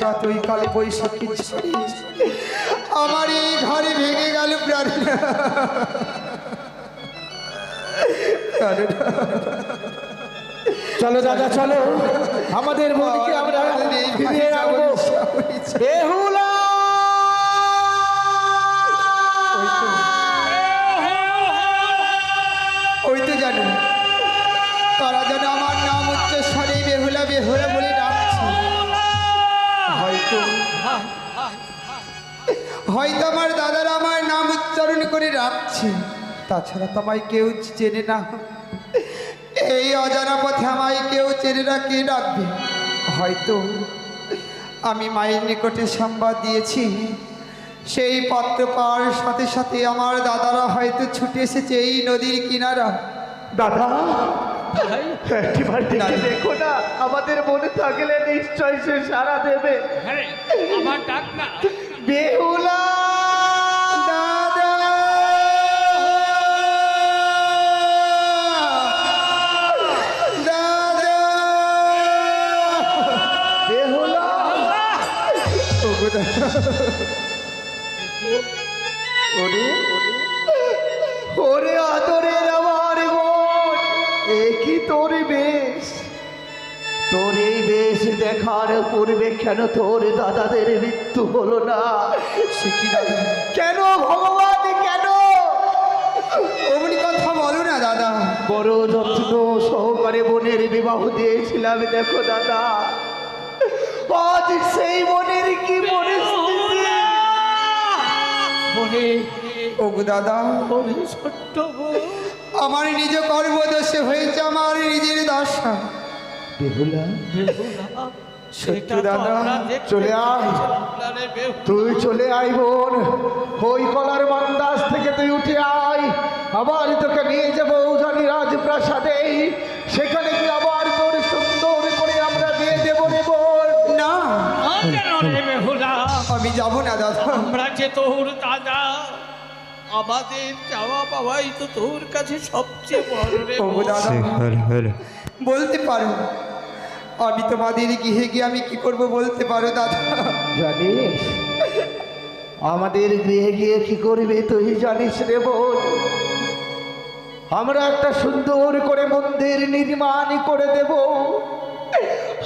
হঠাৎ ওই কালে বৈশাখী ঝড়ে আমার এই ঘরে ভেঙে গেল চলো দাদা চলো। আমাদের মনকে আমরা ফিরিয়ে আনব। বেহুলা! হয়তো আমার দাদারা আমার নাম উচ্চারণ করে রাখছে। তাছাড়া তোমায় কেউ চেনে না। এই অজানা পথে আমায় কেউ চেনে না কে ডাকবে। হয়তো আমি মায়ের নিকটে সংবাদ দিয়েছি। সেই পত্র পাওয়ার সাথে সাথে আমার দাদারা হয়তো ছুটে এসেছে এই নদীর কিনারা। দাদা একটিবার দেখে দেখো না আমাদের মনে থাকলে নিশ্চয় সে সারা দেবে। আমার ডাক না। বেহুলা দাদা। দাদা। বেহুলা। ওরে। ওরে আদরের আমার বোন এ কি তোর তোর এই বেশ দেখার পূর্বে কেন তোর দাদাদের মৃত্যু হলো না? সে কি দাদা? কেন ভগবান কেন? অমনি কথা বলো না দাদা। বড় যত্ন সহকারে বোনের বিবাহ দিয়েছিলাম দেখো দাদা। আজ সেই বোনের কি পরিস্থিতি? বলে ওগো দাদা ছোট্ট আমার নিজ কর্মদোষে হয়েছে আমার নিজের দশা। বেহুলা। বেহুলা সেটা দাদা, চলে আয়। তুই চলে আয় বোন। ওই কলার মান্দাস থেকে তুই উঠে আয়। আবার তোকে নিয়ে যাব উজানি রাজপ্রাসাদে। সেখানে গিয়ে আবার তোর সুন্দর করে আমরা দিয়ে দেবো রে বোন। না। আমি যাব না দাদা। আমরা যে তোর দাদা আমাদের চাওয়া পাওয়াই তো তোর কাছে সবচেয়ে বড় রে। বলতে পারো আমি তোমাদের গৃহে গিয়ে আমি কি করব বলতে পারো দাদা? জানিস, আমাদের গৃহে গিয়ে কি করবে তুই জানিস রে বোন? আমরা একটা সুন্দর করে মন্দির নির্মাণ করে দেব।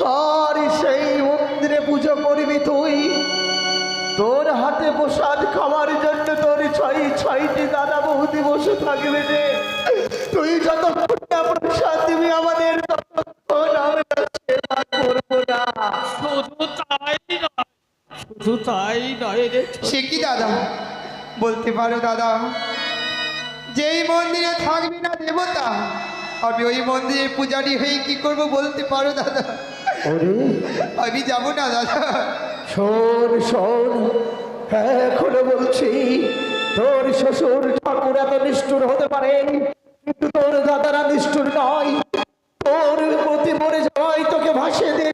আর সেই মন্দিরে পুজো করবি তুই। তোর হাতে প্রসাদ খাওয়ার জন্য তোর ছয় ছয়টি দাদা বহুদি বসে থাকবে রে। তুই না প্রসাদ দিবি আমাদের শুধু তাই নয় শুধু তাই নয় রে সে কি দাদা? বলতে পারো দাদা যেই মন্দিরে থাকবি না দেবতা আমি ওই মন্দিরের পূজারি হয়ে কি করব বলতে পারো দাদা? আমি যাব না দাদা। শোন শোন এখনও বলছি তোর শ্বশুর ঠাকুর এত নিষ্ঠুর হতে পারেন কিন্তু তোর দাদারা নিষ্ঠুর নয়। তোর প্রতি মরে যাওয়াই তোকে ভাসিয়ে জলে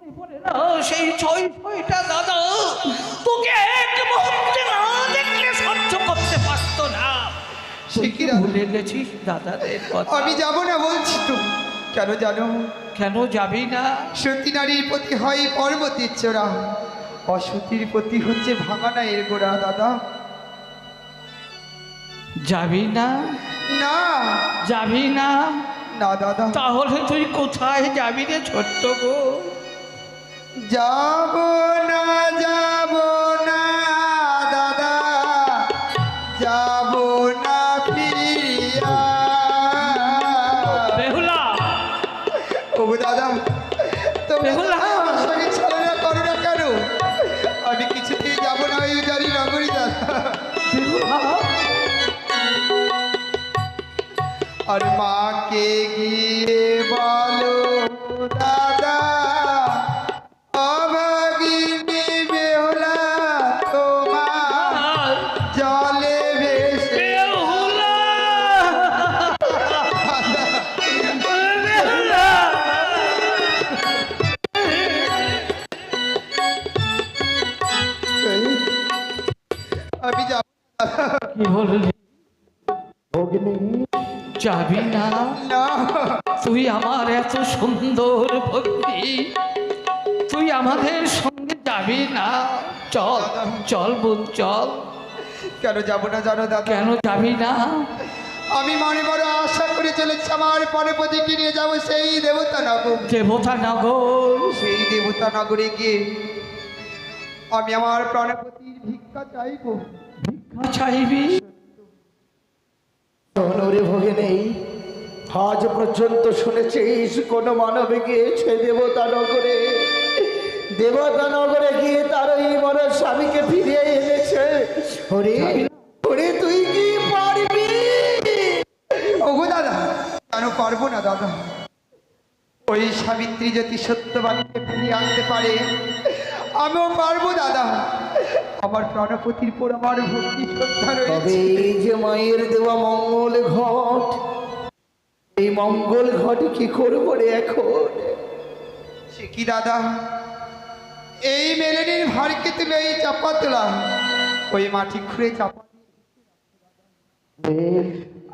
না সেই ছয় ছয়টা দাদা তোকে এক মুহূর্তে না দেখলে সহ্য করতে পারতো না। ভুলে গেছিস দাদাদের কথা। আমি যাব না বলছি তো কেন জানো? কেন যাবি না? সতী নারীর প্রতি হয় পর্বতের চোরা অসতীর প্রতি হচ্ছে ভাঙানা এর গোড়া দাদা। যাবি না? না। যাবি না? না দাদা। তাহলে তুই কোথায় যাবি রে ছোট্ট গো যাব না যাব না দাদা। যাব না ফিরিয়া বেহুলা। ও দাদা তোমরা বেহুলা। আমার সঙ্গে ছলনা করো না কেন? আমি কিছুতেই যাব না ওই জানি নগরী দাদা। আর মাকে গিয়ে বলো দাদা ভগিনী যাবি না? তুই আমার এত সুন্দর ভক্তি। তুই আমাদের সঙ্গে যাবি না। চল চল বোন চল। কেন যাব না জানো দাদা? কেন যাবি না? আমি মনে বড় আশা করে চলেছি আমার পরপতিকে নিয়ে যাব সেই দেবতা নগর। দেবতা নগর। সেই দেবতা নগরে গিয়ে আমি আমার প্রাণপতির ভিক্ষা চাইব। ভিক্ষা চাইবি? শোনরে ভগিনী আজ পর্যন্ত শুনেছিস কোন মানবে গিয়েছে দেবতা নগরে। দেবতা নগরে গিয়ে তার ওই মন স্বামীকে ফিরিয়ে এনেছে। হরে হরে, তুই কি পারবি? ওগো দাদা, কেন পারব না দাদা? ওই সাবিত্রী যদি সত্যবাদীকে ফিরিয়ে আনতে পারে, আমিও পারব দাদা। আমার প্রাণপতির পর আমার ভক্তি শ্রদ্ধা রয়েছে। এই যে মায়ের দেওয়া মঙ্গল ঘট এই মঙ্গল ঘট কি করব রে এখন? সে কি দাদা? এই মেলেনির ভারকে তুমি এই চাপা তোলা। ওই মাটি খুঁড়ে চাপা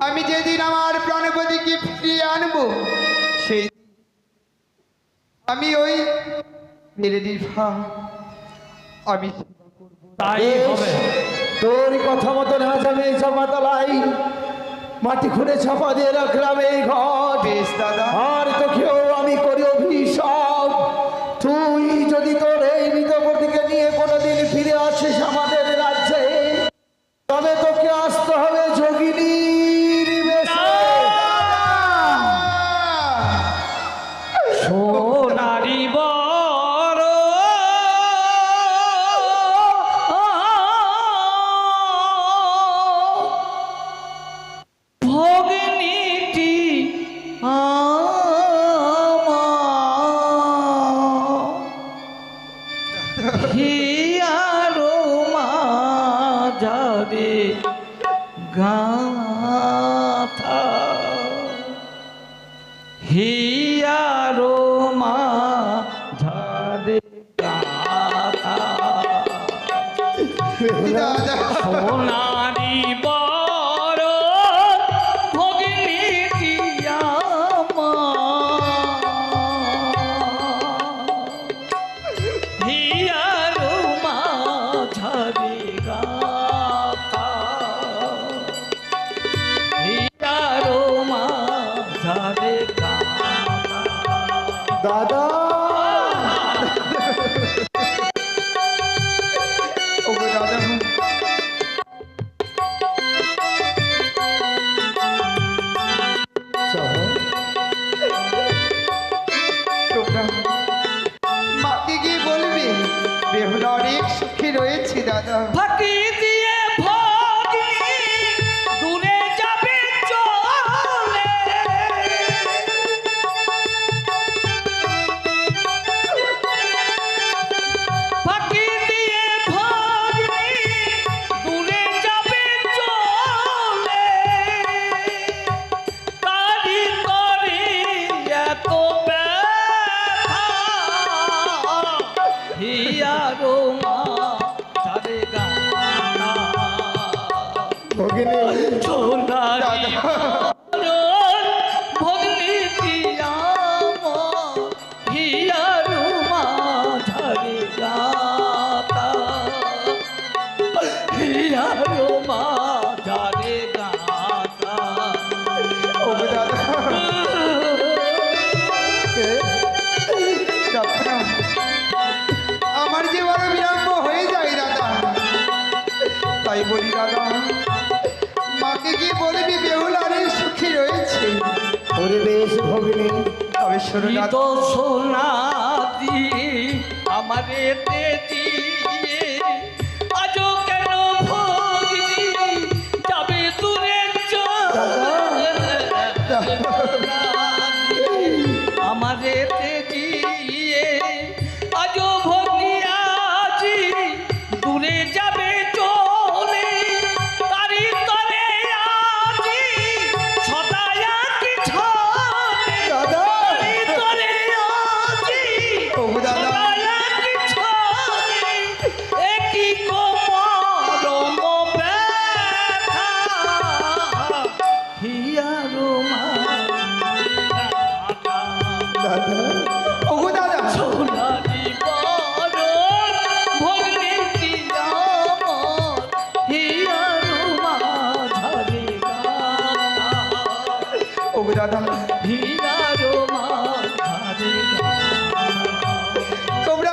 আমি যেদিন আমার প্রাণপতিকে ফিরিয়ে আনব সেই আমি ওই মেলেনির ভা আমি। তাই হবে। তোর কথা মতো না যাবে এই চাপাতলাই মাটি খুঁড়ে ছাপা দিয়ে রাখলাম এই ঘর। বেশ দাদা। আর তোকেও দাদা না, আমার বড় বিলম্ব হয়ে যায় দাদা তাই বলি দাদা পরিবেশ ভগিনী তবে তো সোনা দি আমারে দিয়ে